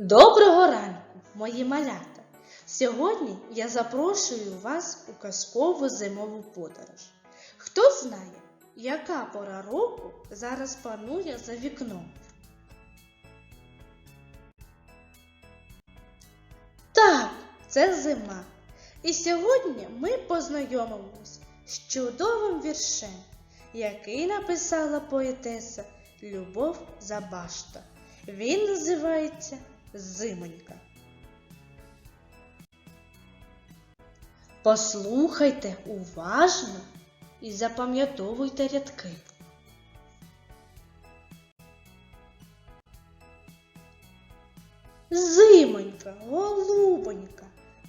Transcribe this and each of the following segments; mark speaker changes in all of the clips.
Speaker 1: Доброго ранку, мої малята! Сьогодні я запрошую вас у казкову зимову подорож. Хто знає, яка пора року зараз панує за вікном? Так, це зима. І сьогодні ми познайомимось з чудовим віршем, який написала поетеса Любов Забашта. Він називається Зимонька. Послухайте уважно і запам'ятовуйте рядки. Зимонька, голубонька,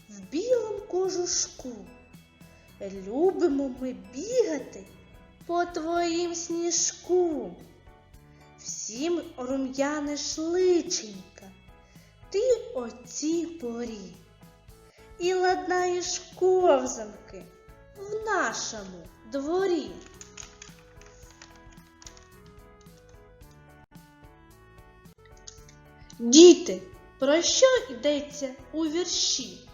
Speaker 1: в білому кожушку. Любимо ми бігати по твоїм сніжку. Всім рум'яниш личенька, ти оцій порі. І ладнаєш ковзанки в нашому дворі. Діти, про що йдеться у вірші?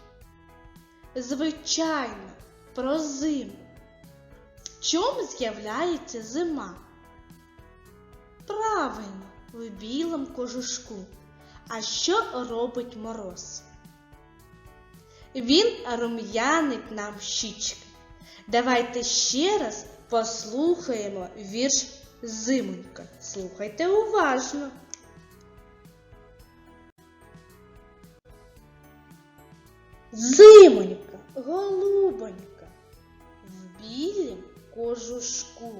Speaker 1: Звичайно, про зиму. В чому з'являється зима? Правильно, в білому кожушку. А що робить мороз? Він рум'янить нам щічки. Давайте ще раз послухаємо вірш Зимонька. Слухайте уважно. Зимонька, голубонька, в білім кожушку.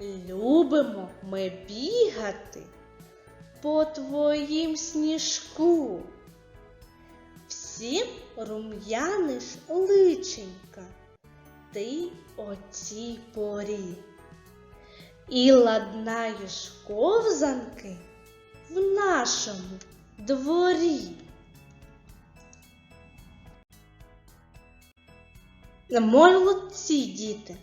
Speaker 1: Любимо ми бігати по твоїм сніжку. Всім рум'яниш личенька, ти оцій порі. І ладнаєш ковзанки в нашому дворі. Молодці діти!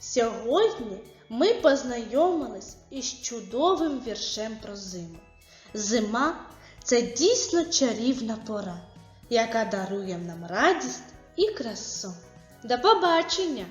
Speaker 1: Сьогодні ми познайомились із чудовим віршем про зиму. Зима це дійсно чарівна пора, яка дарує нам радість і красу. До побачення!